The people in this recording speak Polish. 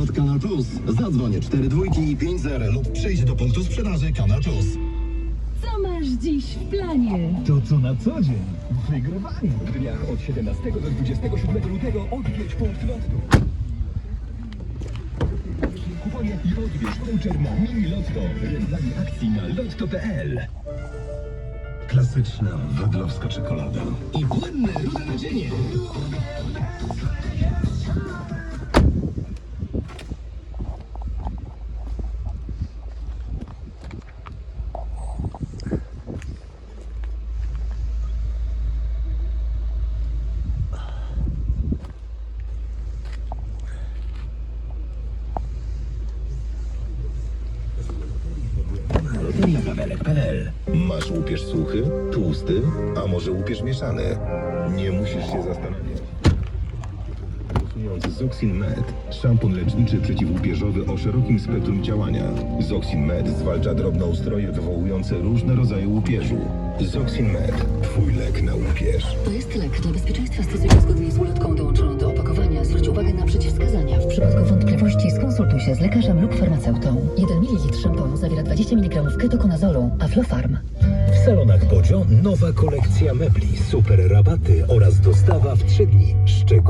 w Kanal Plus. Zadzwoń 4 dwójki i 5 0 lub przyjdź do punktu sprzedaży Kanal Plus. Co masz dziś w planie? To co na co dzień? Wygrywanie. W dniach od 17 do 27 lutego odwiedź punkt lotu. Kuponie i odbierz voucher na mini lotto. Rodzaj akcji na lotto.pl. Klasyczna wędlowska czekolada. I płynne rude nadzienie. Masz łupież suchy, tłusty, a może łupież mieszany? Nie musisz się zastanawiać. Stosując Zoxin Med, szampon leczniczy przeciwłupieżowy o szerokim spektrum działania. Zoxin Med zwalcza drobnoustroje wywołujące różne rodzaje łupieżu. Zoxin Med, twój lek na łupież. To jest lek. Dla bezpieczeństwa stosuj go zgodnie z ulotką się z lekarzem lub farmaceutą. 1 ml szamponu zawiera 20 mg ketokonazolu, Aflofarm. W salonach Bodzio nowa kolekcja mebli, super rabaty oraz dostawa w 3 dni. Szczegóły